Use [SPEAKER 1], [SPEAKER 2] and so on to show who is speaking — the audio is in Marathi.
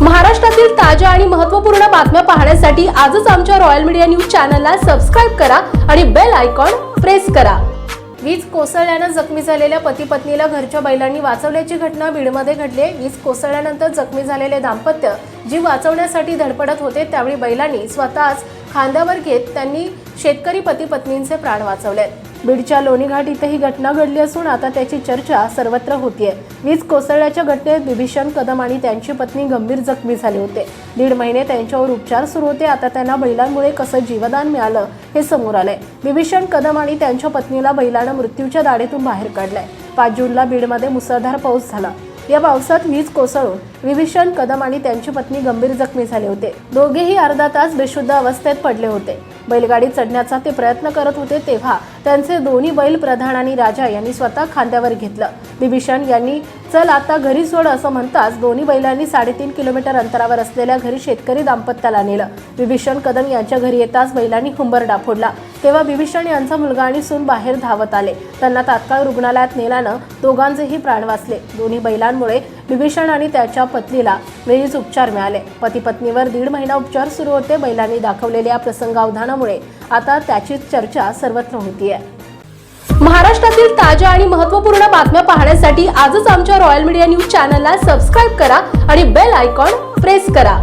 [SPEAKER 1] महाराष्ट्रातील ताज्या आणि महत्त्वपूर्ण बातम्या पाहण्यासाठी आजच आमच्या रॉयल मीडिया न्यूज चॅनलला सबस्क्राईब करा आणि बेल आयकॉन प्रेस करा. वीज कोसळल्यानं जखमी झालेल्या पती पत्नीला घरच्या बैलांनी वाचवल्याची घटना बीडमध्ये घडली. वीज कोसळल्यानंतर जखमी झालेले दाम्पत्य जीव वाचवण्यासाठी धडपडत होते त्यावेळी बैलांनी स्वतःच खांद्यावर घेत त्यांनी शेतकरी पती पत्नींचे प्राण वाचवले बीडच्या लोणीघाट इथं ही घटना घडली असून आता त्याची चर्चा सर्वत्र होतीये. वीज कोसळल्याच्या घटनेत बिभीषण कदम आणि त्यांची पत्नी गंभीर जखमी झाले होते. दीड महिने त्यांच्यावर उपचार सुरू होते. आता त्यांना बैलांमुळे कसं जीवदान मिळालं हे समोर आलंय. बिभीषण कदम आणि त्यांच्या पत्नीला बैलानं मृत्यूच्या दाढेतून बाहेर काढलंय. पाच जूनला बीडमध्ये मुसळधार पाऊस झाला. या पावसात वीज कोसळून विभीषण कदम आणि त्यांची पत्नी गंभीर जखमी झाले होते. दोघेही अर्धा तास बेशुद्ध अवस्थेत पडले होते. बैलगाडी चढण्याचा ते प्रयत्न करत होते तेव्हा त्यांचे दोन्ही बैल प्रधान आणि राजा यांनी स्वतः खांद्यावर घेतलं. विभीषण यांनी चल आता घरी सोड असं म्हणताच दोन्ही बैलांनी साडेतीन किलोमीटर अंतरावर असलेल्या घरी शेतकरी दाम्पत्याला नेलं. विभीषण कदम यांच्या घरी येताच बैलांनी हुंबर डाफोडला तेव्हा बिभीषण यांचा मुलगा आणि सून बाहेर धावत आले. त्यांना तात्काळ रुग्णालयात नेल्यानं दोघांचेही प्राण वाचले. दोन्ही बैलांमुळे बिभीषण आणि त्याच्या पत्नीला वेळीच उपचार मिळाले. पती पत्नीवर दीड महिना उपचार सुरू होते बैलांनी दाखवलेल्या प्रसंगावधानामुळे. आता त्याची चर्चा सर्वत्र होतीये. महाराष्ट्रातील ताज्या आणि महत्त्वपूर्ण बातम्या पाहण्यासाठी आजच आमच्या रॉयल मीडिया न्यूज चॅनलला सबस्क्राईब करा आणि बेल आयकॉन प्रेस करा.